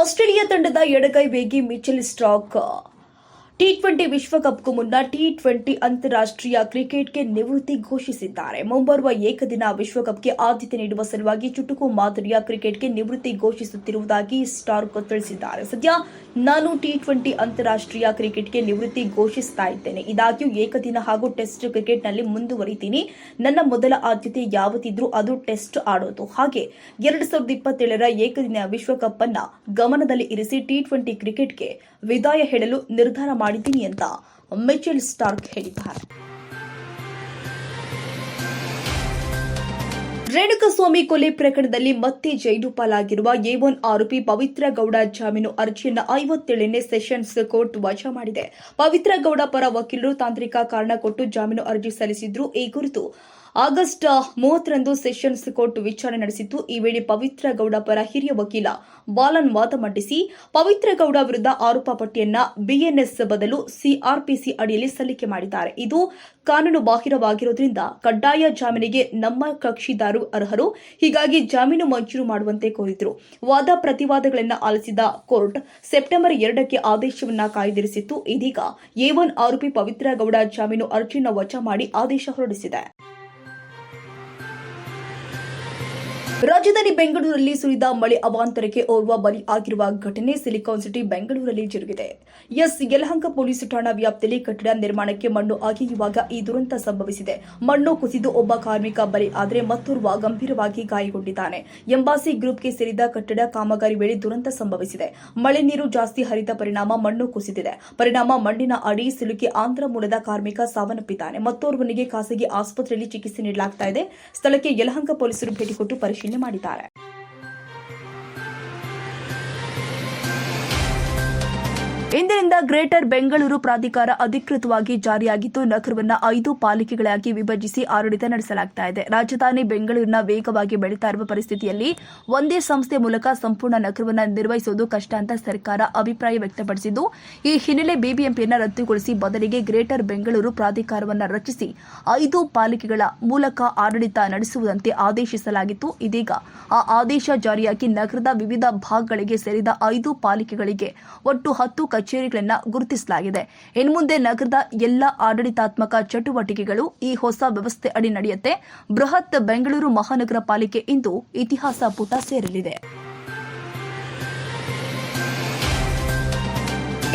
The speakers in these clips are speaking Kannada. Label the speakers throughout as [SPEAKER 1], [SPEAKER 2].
[SPEAKER 1] ಆಸ್ಟ್ರೇಲಿಯಾ ತಂಡದ ಎಡಗೈ ವೇಗಿ ಮಿಚೆಲ್ ಸ್ಟಾಕ್ ಟಿ ಟ್ವೆಂಟಿ ವಿಶ್ವಕಪ್ಗೂ ಮುನ್ನ ಟಿ ಟ್ವೆಂಟಿ ಅಂತಾರಾಷ್ಟ್ರೀಯ ಕ್ರಿಕೆಟ್ಗೆ ನಿವೃತ್ತಿ ಘೋಷಿಸಿದ್ದಾರೆ. ಮುಂಬರುವ ಏಕದಿನ ವಿಶ್ವಕಪ್ಗೆ ಆದ್ಯತೆ ನೀಡುವ ಸಲುವಾಗಿ ಚುಟುಕು ಮಾದರಿಯ ಕ್ರಿಕೆಟ್ಗೆ ನಿವೃತ್ತಿ ಘೋಷಿಸುತ್ತಿರುವುದಾಗಿ ಸ್ಟಾರ್ಕ್ ತಿಳಿಸಿದ್ದಾರೆ. ಸದ್ಯ ನಾನು ಟಿ ಟ್ವೆಂಟಿ ಅಂತಾರಾಷ್ಟ್ರೀಯ ಕ್ರಿಕೆಟ್ಗೆ ನಿವೃತ್ತಿ ಘೋಷಿಸ್ತಾ ಇದ್ದೇನೆ. ಇದಾಗ್ಯೂ ಏಕದಿನ ಹಾಗೂ ಟೆಸ್ಟ್ ಕ್ರಿಕೆಟ್ನಲ್ಲಿ ಮುಂದುವರಿತೀನಿ. ನನ್ನ ಮೊದಲ ಆದ್ಯತೆ ಯಾವತ್ತಿದ್ರೂ ಅದು ಟೆಸ್ಟ್ ಆಡೋದು. ಹಾಗೆ ಎರಡು ಸಾವಿರದ ಇಪ್ಪತ್ತೇಳರ ಏಕದಿನ ವಿಶ್ವಕಪ್ ಅನ್ನ ಗಮನದಲ್ಲಿ ಇರಿಸಿ ಟಿ ಟ್ವೆಂಟಿ ಕ್ರಿಕೆಟ್ಗೆ ವಿದಾಯ ಹೇಳಲು ನಿರ್ಧಾರ ಮಾಡಿದ್ದೀನಿ ಅಂತ ಮಿಚೆಲ್ ಸ್ಟಾರ್ಕ್ ಹೇಳಿದ್ದಾರೆ. ರೇಣುಕಸ್ವಾಮಿ ಕೊಲೆ ಪ್ರಕರಣದಲ್ಲಿ ಮತ್ತೆ ಜೈಲು ಪಾಲಾಗಿರುವ ಎ ಒನ್ ಆರೋಪಿ ಪವಿತ್ರ ಗೌಡ ಜಾಮೀನು ಅರ್ಜಿಯನ್ನು ಐವತ್ತೇಳನೇ ಸೆಷನ್ಸ್ ಕೋರ್ಟ್ ವಜಾ ಮಾಡಿದೆ. ಪವಿತ್ರ ಗೌಡ ಪರ ವಕೀಲರು ತಾಂತ್ರಿಕ ಕಾರಣ ಕೊಟ್ಟು ಜಾಮೀನು ಅರ್ಜಿ ಸಲ್ಲಿಸಿದ್ರು. ಈ ಕುರಿತು ಆಗಸ್ಟ್ ಮೂವತ್ತರಂದು ಸೆಷನ್ಸ್ ಕೋರ್ಟ್ ವಿಚಾರಣೆ ನಡೆಸಿತ್ತು ಈ ವೇಳೆ ಪವಿತ್ರ ಗೌಡ ಪರ ಹಿರಿಯ ವಕೀಲ ಬಾಲನ್ ವಾದ ಮಂಡಿಸಿ, ಪವಿತ್ರ ಗೌಡ ವಿರುದ್ಧ ಆರೋಪ ಪಟ್ಟಿಯನ್ನ ಬಿಎನ್ಎಸ್ ಬದಲು ಸಿಆರ್ಪಿಸಿ ಅಡಿಯಲ್ಲಿ ಸಲ್ಲಿಕೆ ಮಾಡಿದ್ದಾರೆ. ಇದು ಕಾನೂನು ಬಾಹಿರವಾಗಿರುವುದರಿಂದ ಕಡ್ಡಾಯ ಜಾಮೀನಿಗೆ ನಮ್ಮ ಕಕ್ಷಿದಾರರು ಅರ್ಹರು. ಹೀಗಾಗಿ ಜಾಮೀನು ಮಂಜೂರು ಮಾಡುವಂತೆ ಕೋರಿದ್ರು. ವಾದ ಪ್ರತಿವಾದಗಳನ್ನು ಆಲಿಸಿದ ಕೋರ್ಟ್ ಸೆಪ್ಟೆಂಬರ್ ಎರಡಕ್ಕೆ ಆದೇಶವನ್ನ ಕಾಯ್ದಿರಿಸಿತ್ತು. ಇದೀಗ ಎ ಒನ್ ಆರೋಪಿ ಪವಿತ್ರ ಗೌಡ ಜಾಮೀನು ಅರ್ಜಿಯನ್ನು ವಜಾ ಮಾಡಿ ಆದೇಶ ಹೊರಡಿಸಿದೆ. ರಾಜಧಾನಿ ಬೆಂಗಳೂರಲ್ಲಿ ಸುರಿದ ಮಳೆ ಅವಾಂತರಕ್ಕೆ ಓರ್ವ ಬಲಿ ಆಗಿರುವ ಘಟನೆ ಸಿಲಿಕಾನ್ ಸಿಟಿ ಬೆಂಗಳೂರಲ್ಲಿ ಜರುಗಿದೆ. ಎಸ್. ಯಲಹಂಕ ಪೊಲೀಸ್ ಠಾಣಾ ವ್ಯಾಪ್ತಿಯಲ್ಲಿ ಕಟ್ಟಡ ನಿರ್ಮಾಣಕ್ಕೆ ಮಣ್ಣು ಅಗೆಯುವಾಗ ಈ ದುರಂತ ಸಂಭವಿಸಿದೆ. ಮಣ್ಣು ಕುಸಿದು ಒಬ್ಬ ಕಾರ್ಮಿಕ ಬಲಿ ಆದರೆ ಮತ್ತೋರ್ವ ಗಂಭೀರವಾಗಿ ಗಾಯಗೊಂಡಿದ್ದಾನೆ. ಎಂಬಾಸಿ ಗ್ರೂಪ್ಗೆ ಸೇರಿದ ಕಟ್ಟಡ ಕಾಮಗಾರಿ ವೇಳೆ ದುರಂತ ಸಂಭವಿಸಿದೆ. ಮಳೆ ನೀರು ಜಾಸ್ತಿ ಹರಿದ ಪರಿಣಾಮ ಮಣ್ಣು ಕುಸಿದಿದೆ. ಪರಿಣಾಮ ಮಣ್ಣಿನ ಅಡಿ ಸಿಲುಕಿ ಆಂಧ್ರ ಮೂಲದ ಕಾರ್ಮಿಕ ಸಾವನ್ನಪ್ಪಿದ್ದಾನೆ. ಮತ್ತೋರ್ವನಿಗೆ ಖಾಸಗಿ ಆಸ್ಪತ್ರೆಯಲ್ಲಿ ಚಿಕಿತ್ಸೆ ನೀಡಲಾಗ್ತಾ ಸ್ಥಳಕ್ಕೆ ಯಲಹಂಕ ಪೊಲೀಸರು ಭೇಟಿ ಕೊಟ್ಟು ಪರಿಶೀಲನೆ ಮಾಡಿದ್ದಾರೆ. ಇಂದಿನಿಂದ ಗ್ರೇಟರ್ ಬೆಂಗಳೂರು ಪ್ರಾಧಿಕಾರ ಅಧಿಕೃತವಾಗಿ ಜಾರಿಯಾಗಿದ್ದು ನಗರವನ್ನು ಐದು ಪಾಲಿಕೆಗಳಾಗಿ ವಿಭಜಿಸಿ ಆಡಳಿತ ನಡೆಸಲಾಗ್ತಾ ಇದೆ. ರಾಜಧಾನಿ ಬೆಂಗಳೂರಿನ ವೇಗವಾಗಿ ಬೆಳೀತಾ ಇರುವ ಪರಿಸ್ಥಿತಿಯಲ್ಲಿ ಒಂದೇ ಸಂಸ್ಥೆ ಮೂಲಕ ಸಂಪೂರ್ಣ ನಗರವನ್ನು ನಿರ್ವಹಿಸುವುದು ಕಷ್ಟ ಅಂತ ಸರ್ಕಾರ ಅಭಿಪ್ರಾಯ ವ್ಯಕ್ತಪಡಿಸಿದ್ದು, ಈ ಹಿನ್ನೆಲೆ ಬಿಬಿಎಂಪಿಯನ್ನು ರದ್ದುಗೊಳಿಸಿ ಬದಲಿಗೆ ಗ್ರೇಟರ್ ಬೆಂಗಳೂರು ಪ್ರಾಧಿಕಾರವನ್ನು ರಚಿಸಿ ಐದು ಪಾಲಿಕೆಗಳ ಮೂಲಕ ಆಡಳಿತ ನಡೆಸುವುದಂತೆ ಆದೇಶಿಸಲಾಗಿತ್ತು. ಇದೀಗ ಆ ಆದೇಶ ಜಾರಿಯಾಗಿ ನಗರದ ವಿವಿಧ ಭಾಗಗಳಿಗೆ ಸೇರಿದ ಐದು ಪಾಲಿಕೆಗಳಿಗೆ ಒಟ್ಟು ಹತ್ತು ಕಚೇರಿಗಳನ್ನು ಗುರುತಿಸಲಾಗಿದೆ. ಇನ್ಮುಂದೆ ನಗರದ ಎಲ್ಲ ಆಡಳಿತಾತ್ಮಕ ಚಟುವಟಿಕೆಗಳು ಈ ಹೊಸ ವ್ಯವಸ್ಥೆ ಅಡಿ ನಡೆಯುತ್ತೆ. ಬೃಹತ್ ಬೆಂಗಳೂರು ಮಹಾನಗರ ಪಾಲಿಕೆ ಇಂದು ಇತಿಹಾಸ ಪುಟ ಸೇರಲಿದೆ.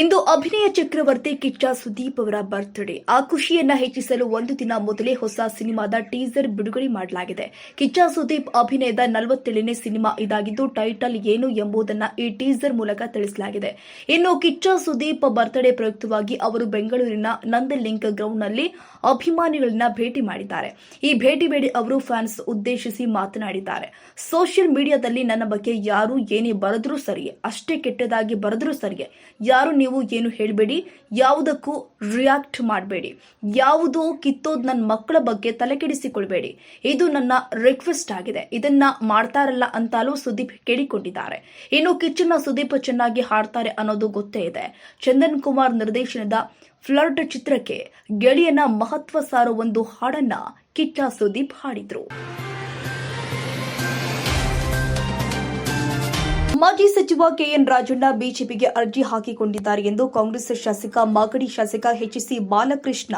[SPEAKER 1] ಇಂದು ಅಭಿನಯ ಚಕ್ರವರ್ತಿ ಕಿಚ್ಚ ಸುದೀಪ್ ಅವರ ಬರ್ತ್ಡೇ ಆ ಖುಷಿಯನ್ನ ಹೆಚ್ಚಿಸಲು ಒಂದು ದಿನ ಮೊದಲೇ ಹೊಸ ಸಿನಿಮಾದ ಟೀಸರ್ ಬಿಡುಗಡೆ ಮಾಡಲಾಗಿದೆ. ಕಿಚ್ಚ ಸುದೀಪ್ ಅಭಿನಯದ ನಲವತ್ತೇಳನೇ ಸಿನಿಮಾ ಇದಾಗಿದ್ದು ಟೈಟಲ್ ಏನು ಎಂಬುದನ್ನ ಈ ಟೀಸರ್ ಮೂಲಕ ತಿಳಿಸಲಾಗಿದೆ. ಇನ್ನು ಕಿಚ್ಚ ಸುದೀಪ್ ಬರ್ತ್ಡೇ ಪ್ರಯುಕ್ತವಾಗಿ ಅವರು ಬೆಂಗಳೂರಿನ ನಂದಲಿಂಕ್ ಗ್ರೌಂಡ್ನಲ್ಲಿ ಅಭಿಮಾನಿಗಳನ್ನ ಭೇಟಿ ಮಾಡಿದ್ದಾರೆ. ಈ ಭೇಟಿ ವೇಳೆ ಅವರು ಫ್ಯಾನ್ಸ್ ಉದ್ದೇಶಿಸಿ ಮಾತನಾಡಿದ್ದಾರೆ. ಸೋಷಿಯಲ್ ಮೀಡಿಯಾದಲ್ಲಿ ನನ್ನ ಬಗ್ಗೆ ಯಾರು ಏನೇ ಬರೆದ್ರೂ ಸರಿಯೇ, ಅಷ್ಟೇ ಕೆಟ್ಟದಾಗಿ ಬರೆದ್ರೂ ಸರಿಯೇ, ಯಾರು ನೀವು ಏನು ಹೇಳಬೇಡಿ, ಯಾವುದಕ್ಕೂ ರಿಯಾಕ್ಟ್ ಮಾಡಬೇಡಿ, ಯಾವುದೋ ಕಿತ್ತೋದು ನನ್ನ ಮಕ್ಕಳ ಬಗ್ಗೆ ತಲೆಕೆಡಿಸಿಕೊಳ್ಬೇಡಿ ಇದು ನನ್ನ ರಿಕ್ವೆಸ್ಟ್ ಆಗಿದೆ. ಇದನ್ನ ಮಾಡ್ತಾರಲ್ಲ ಅಂತಲೂ ಸುದೀಪ್ ಕೇಳಿಕೊಂಡಿದ್ದಾರೆ. ಇನ್ನು ಕಿಚ್ಚನ್ನ ಸುದೀಪ್ ಚೆನ್ನಾಗಿ ಹಾಡ್ತಾರೆ ಅನ್ನೋದು ಗೊತ್ತೇ ಇದೆ. ಚಂದನ್ ಕುಮಾರ್ ನಿರ್ದೇಶನದ ಫ್ಲರ್ಟ್ ಚಿತ್ರಕ್ಕೆ ಗೆಳೆಯನ ಮಹತ್ವ ಸಾರೋ ಒಂದು ಹಾಡನ್ನ ಕಿಚ್ಚ ಸುದೀಪ್ ಹಾಡಿದ್ರು. ಮಾಜಿ ಸಚಿವ ಕೆಎನ್ ರಾಜಣ್ಣ ಬಿಜೆಪಿಗೆ ಅರ್ಜಿ ಹಾಕಿಕೊಂಡಿದ್ದಾರೆ ಎಂದು ಕಾಂಗ್ರೆಸ್ ಶಾಸಕ ಮಾಗಡಿ ಶಾಸಕ ಎಚ್ಸಿ ಬಾಲಕೃಷ್ಣ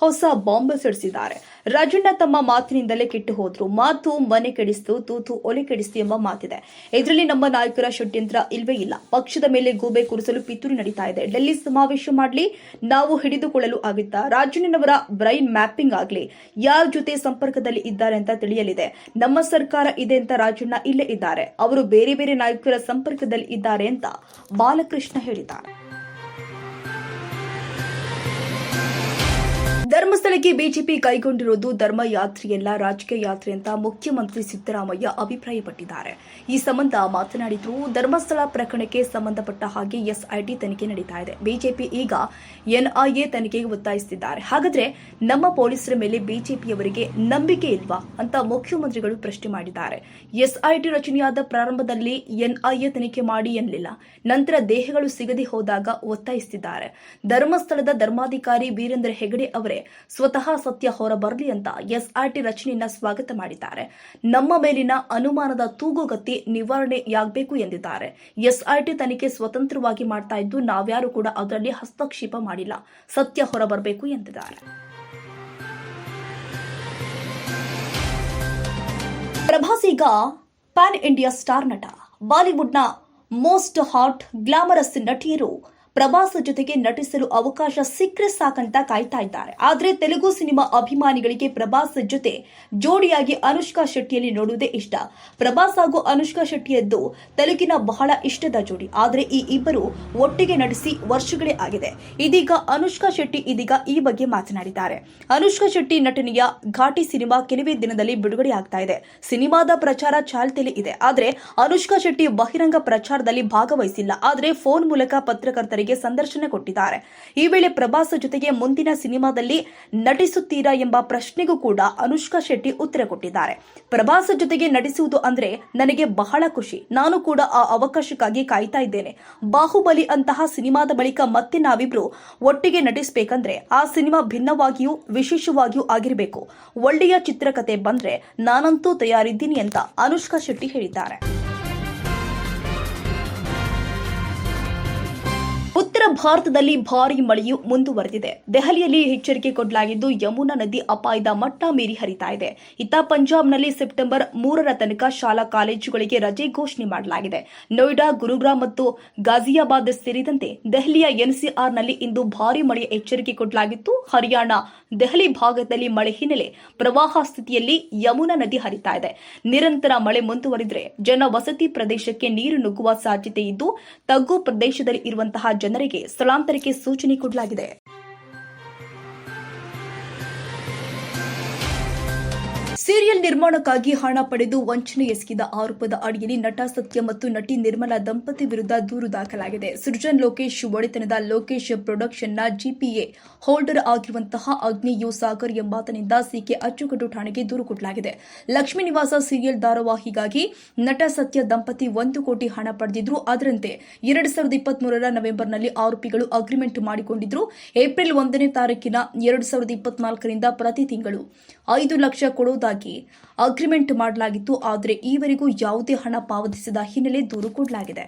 [SPEAKER 1] ಹೊಸ ಬಾಂಬ್ ಸಿಡಿಸಿದ್ದಾರೆ. ರಾಜಣ್ಣ ತಮ್ಮ ಮಾತಿನಿಂದಲೇ ಕೆಟ್ಟು ಹೋದ್ರು. ಮಾತು ಮನೆ ಕೆಡಿಸ್ತು, ತೂತು ಒಲೆ ಕೆಡಿಸ್ತು ಎಂಬ ಮಾತಿದೆ. ಇದರಲ್ಲಿ ನಮ್ಮ ನಾಯಕರ ಷಡ್ಯಂತ್ರ ಇಲ್ವೇ ಇಲ್ಲ. ಪಕ್ಷದ ಮೇಲೆ ಗೂಬೆ ಕೂರಿಸಲು ಪಿತೂರಿ ನಡೀತಾ ಇದೆ. ಡೆಲ್ಲಿ ಸಮಾವೇಶ ಮಾಡಲಿ, ನಾವು ಹಿಡಿದುಕೊಳ್ಳಲು ಆಗುತ್ತಾ. ರಾಜಣ್ಣನವರ ಬ್ರೈನ್ ಮ್ಯಾಪಿಂಗ್ ಆಗಲಿ, ಯಾರ ಜೊತೆ ಸಂಪರ್ಕದಲ್ಲಿ ಇದ್ದಾರೆ ಅಂತ ತಿಳಿಯಲಿದೆ. ನಮ್ಮ ಸರ್ಕಾರ ಇದೆ ಅಂತ ರಾಜಣ್ಣ ಇಲ್ಲೇ ಇದ್ದಾರೆ. ಅವರು ಬೇರೆ ಬೇರೆ ನಾಯಕರ ಸಂಪರ್ಕದಲ್ಲಿ ಇದ್ದಾರೆ ಅಂತ ಬಾಲಕೃಷ್ಣ ಹೇಳಿದ್ದಾರೆ. ಧರ್ಮಸ್ಥಳಕ್ಕೆ ಬಿಜೆಪಿ ಕೈಗೊಂಡಿರುವುದು ಧರ್ಮ ಯಾತ್ರೆಯಲ್ಲ, ರಾಜಕೀಯ ಯಾತ್ರೆ ಅಂತ ಮುಖ್ಯಮಂತ್ರಿ ಸಿದ್ದರಾಮಯ್ಯ ಅಭಿಪ್ರಾಯಪಟ್ಟಿದ್ದಾರೆ. ಈ ಸಂಬಂಧ ಮಾತನಾಡಿದ್ರು, ಧರ್ಮಸ್ಥಳ ಪ್ರಕರಣಕ್ಕೆ ಸಂಬಂಧಪಟ್ಟ ಹಾಗೆ ಎಸ್ಐಟಿ ತನಿಖೆ ನಡೀತಾ ಇದೆ. ಬಿಜೆಪಿ ಈಗ ಎನ್ಐಎ ತನಿಖೆಗೆ ಒತ್ತಾಯಿಸುತ್ತಿದ್ದಾರೆ. ಹಾಗಾದ್ರೆ ನಮ್ಮ ಪೊಲೀಸರ ಮೇಲೆ ಬಿಜೆಪಿಯವರಿಗೆ ನಂಬಿಕೆ ಇಲ್ವಾ ಅಂತ ಮುಖ್ಯಮಂತ್ರಿಗಳು ಪ್ರಶ್ನೆ ಮಾಡಿದ್ದಾರೆ. ಎಸ್ಐಟಿ ರಚನೆಯಾದ ಪ್ರಾರಂಭದಲ್ಲಿ ಎನ್ಐಎ ತನಿಖೆ ಮಾಡಿ ಎನ್ನಲಿಲ್ಲ ನಂತರ ದೇಹಗಳು ಸಿಗದೆ ಹೋದಾಗ ಒತ್ತಾಯಿಸುತ್ತಿದ್ದಾರೆ. ಧರ್ಮಸ್ಥಳದ ಧರ್ಮಾಧಿಕಾರಿ ವೀರೇಂದ್ರ ಹೆಗಡೆ ಅವರೇ ಸ್ವತಃ ಸತ್ಯ ಹೊರಬರಲಿ ಅಂತ ಎಸ್ಆರ್ಟಿ ರಚನೆಯನ್ನ ಸ್ವಾಗತ ಮಾಡಿದ್ದಾರೆ. ನಮ್ಮ ಮೇಲಿನ ಅನುಮಾನದ ತೂಗುಗತಿ ನಿವಾರಣೆಯಾಗಬೇಕು ಎಂದಿದ್ದಾರೆ. ಎಸ್ಆರ್ಟಿ ತನಿಖೆ ಸ್ವತಂತ್ರವಾಗಿ ಮಾಡ್ತಾ ಇದ್ದು ನಾವ್ಯಾರು ಕೂಡ ಅದರಲ್ಲಿ ಹಸ್ತಕ್ಷೇಪ ಮಾಡಿಲ್ಲ. ಸತ್ಯ ಹೊರಬರಬೇಕು ಎಂದಿದ್ದಾರೆ. ಪ್ರಭಾಸ್ ಈಗ ಪ್ಯಾನ್ ಇಂಡಿಯಾ ಸ್ಟಾರ್ ನಟ. ಬಾಲಿವುಡ್ನ ಮೋಸ್ಟ್ ಹಾಟ್ ಗ್ಲಾಮರಸ್ ನಟಿಯರು ಪ್ರಭಾಸ್ ಜೊತೆಗೆ ನಟಿಸಲು ಅವಕಾಶ ಸಿಕ್ಕರೆ ಸಾಕಂತ ಕಾಯ್ತಾ ಇದ್ದಾರೆ. ಆದ್ರೆ ತೆಲುಗು ಸಿನಿಮಾ ಅಭಿಮಾನಿಗಳಿಗೆ ಪ್ರಭಾಸ್ ಜೊತೆ ಜೋಡಿಯಾಗಿ ಅನುಷ್ಕಾ ಶೆಟ್ಟಿಯಲ್ಲಿ ನೋಡುವುದೇ ಇಷ್ಟ. ಪ್ರಭಾಸ್ ಹಾಗೂ ಅನುಷ್ಕಾ ಶೆಟ್ಟಿಯದ್ದು ತೆಲುಗಿನ ಬಹಳ ಇಷ್ಟದ ಜೋಡಿ. ಆದ್ರೆ ಈ ಇಬ್ಬರು ಒಟ್ಟಿಗೆ ನಟಿಸಿ ವರ್ಷಗಳೇ ಆಗಿದೆ. ಇದೀಗ ಅನುಷ್ಕಾ ಶೆಟ್ಟಿ ಇದೀಗ ಈ ಬಗ್ಗೆ ಮಾತನಾಡಿದ್ದಾರೆ. ಅನುಷ್ಕಾ ಶೆಟ್ಟಿ ನಟನೆಯ ಘಾಟಿ ಸಿನಿಮಾ ಕೆಲವೇ ದಿನದಲ್ಲಿ ಬಿಡುಗಡೆ ಆಗ್ತಾ ಇದೆ. ಸಿನಿಮಾದ ಪ್ರಚಾರ ಚಾಲ್ತಿಯಲ್ಲಿ ಇದೆ. ಆದ್ರೆ ಅನುಷ್ಕಾ ಶೆಟ್ಟಿ ಬಹಿರಂಗ ಪ್ರಚಾರದಲ್ಲಿ ಭಾಗವಹಿಸಿಲ್ಲ. ಆದ್ರೆ ಫೋನ್ ಮೂಲಕ ಪತ್ರಕರ್ತರಿಗೆ ಸಂದರ್ಶನ ಕೊಟ್ಟಿದ್ದಾರೆ. ಈ ವೇಳೆ ಪ್ರಭಾಸ್ ಜೊತೆಗೆ ಮುಂದಿನ ಸಿನಿಮಾದಲ್ಲಿ ನಟಿಸುತ್ತೀರಾ ಎಂಬ ಪ್ರಶ್ನೆಗೂ ಕೂಡ ಅನುಷ್ಕಾ ಶೆಟ್ಟಿ ಉತ್ತರ ಕೊಟ್ಟಿದ್ದಾರೆ. ಪ್ರಭಾಸ್ ಜೊತೆಗೆ ನಟಿಸುವುದು ಅಂದ್ರೆ ನನಗೆ ಬಹಳ ಖುಷಿ. ನಾನು ಕೂಡ ಆ ಅವಕಾಶಕ್ಕಾಗಿ ಕಾಯ್ತಾ ಇದ್ದೇನೆ. ಬಾಹುಬಲಿ ಅಂತಹ ಸಿನಿಮಾದ ಬಳಿಕ ಮತ್ತೆ ನಾವಿಬ್ರು ಒಟ್ಟಿಗೆ ನಟಿಸಬೇಕಂದ್ರೆ ಆ ಸಿನಿಮಾ ಭಿನ್ನವಾಗಿಯೂ ವಿಶೇಷವಾಗಿಯೂ ಆಗಿರಬೇಕು. ಒಳ್ಳೆಯ ಚಿತ್ರಕಥೆ ಬಂದ್ರೆ ನಾನಂತೂ ತಯಾರಿದ್ದೀನಿ ಅಂತ ಅನುಷ್ಕಾ ಶೆಟ್ಟಿ ಹೇಳಿದ್ದಾರೆ. ಉತ್ತರ ಭಾರತದಲ್ಲಿ ಭಾರೀ ಮಳೆಯು ಮುಂದುವರೆದಿದೆ. ದೆಹಲಿಯಲ್ಲಿ ಎಚ್ಚರಿಕೆ ಕೊಡಲಾಗಿದ್ದು, ಯಮುನಾ ನದಿ ಅಪಾಯದ ಮಟ್ಟ ಮೀರಿ ಹರಿತಾ ಇದೆ. ಇತ್ತ ಪಂಜಾಬ್ನಲ್ಲಿ ಸೆಪ್ಟೆಂಬರ್ ಮೂರರ ತನಕ ಶಾಲಾ ಕಾಲೇಜುಗಳಿಗೆ ರಜೆ ಘೋಷಣೆ ಮಾಡಲಾಗಿದೆ. ನೋಯ್ಡಾ ಗುರುಗ್ರಾಮ್ ಮತ್ತು ಗಾಜಿಯಾಬಾದ್ ಸೇರಿದಂತೆ ದೆಹಲಿಯ ಎನ್ಸಿಆರ್ನಲ್ಲಿ ಇಂದು ಭಾರೀ ಮಳೆಯ ಎಚ್ಚರಿಕೆ ಕೊಡಲಾಗಿತ್ತು. ಹರಿಯಾಣ, ದೆಹಲಿ ಭಾಗದಲ್ಲಿ ಮಳೆ ಹಿನ್ನೆಲೆ ಪ್ರವಾಹ ಸ್ಥಿತಿಯಲ್ಲಿ ಯಮುನಾ ನದಿ ಹರಿತಾ ಇದೆ. ನಿರಂತರ ಮಳೆ ಮುಂದುವರಿದರೆ ಜನ ವಸತಿ ಪ್ರದೇಶಕ್ಕೆ ನೀರು ನುಗ್ಗುವ ಸಾಧ್ಯತೆ ಇದ್ದು, ತಗ್ಗು ಪ್ರದೇಶದಲ್ಲಿ ಇರುವಂತಹ ಜನರಿಗೆ ಸ್ಥಳಾಂತರಕ್ಕೆ ಸೂಚನೆ ಕೊಡಲಾಗಿದೆ. ಸೀರಿಯಲ್ ನಿರ್ಮಾಣಕ್ಕಾಗಿ ಹಣ ಪಡೆದು ವಂಚನೆ ಎಸಗಿದ ಆರೋಪದ ಅಡಿಯಲ್ಲಿ ನಟ ಸತ್ಯ ಮತ್ತು ನಟಿ ನಿರ್ಮಲಾ ದಂಪತಿ ವಿರುದ್ಧ ದೂರು ದಾಖಲಾಗಿದೆ. ಸೃಜನ್ ಲೋಕೇಶ್ ಒಡೆತನದ ಲೋಕೇಶ್ ಪ್ರೊಡಕ್ಷನ್ನ ಜಿಪಿಎ ಹೋಲ್ಡರ್ ಆಗಿರುವಂತಹ ಅಗ್ನಿ ಯು ಸಾಗರ್ ಎಂಬಾತನಿಂದ ಸಿಕೆ ಅಚ್ಚುಕಟ್ಟು ಠಾಣೆಗೆ ದೂರು ಕೊಡಲಾಗಿದೆ. ಲಕ್ಷ್ಮೀ ನಿವಾಸ ಸೀರಿಯಲ್ ಧಾರಾವಾಹಿಗಾಗಿ ನಟ ಸತ್ಯ ದಂಪತಿ ಒಂದು ಕೋಟಿ ಹಣ ಪಡೆದಿದ್ರು. ಅದರಂತೆ ಎರಡು ಸಾವಿರದ ಇಪ್ಪತ್ಮೂರರ ನವೆಂಬರ್ನಲ್ಲಿ ಆರೋಪಿಗಳು ಅಗ್ರಿಮೆಂಟ್ ಮಾಡಿಕೊಂಡಿದ್ರು. ಏಪ್ರಿಲ್ ಒಂದನೇ ತಾರೀಕಿನ ಎರಡು ಸಾವಿರದ ಇಪ್ಪತ್ನಾಲ್ಕರಿಂದ ಪ್ರತಿ ತಿಂಗಳು ಐದು ಲಕ್ಷ ಕೊಡುವುದಾಗಿ ಅಗ್ರಿಮೆಂಟ್ ಮಾಡಲಾಗಿತ್ತು ಆದರೆ ಈವರೆಗೂ ಯಾವುದೇ ಹಣ ಪಾವತಿಸದ ಹಿನ್ನೆಲೆ ದೂರು ಕೊಡಲಾಗಿದೆ.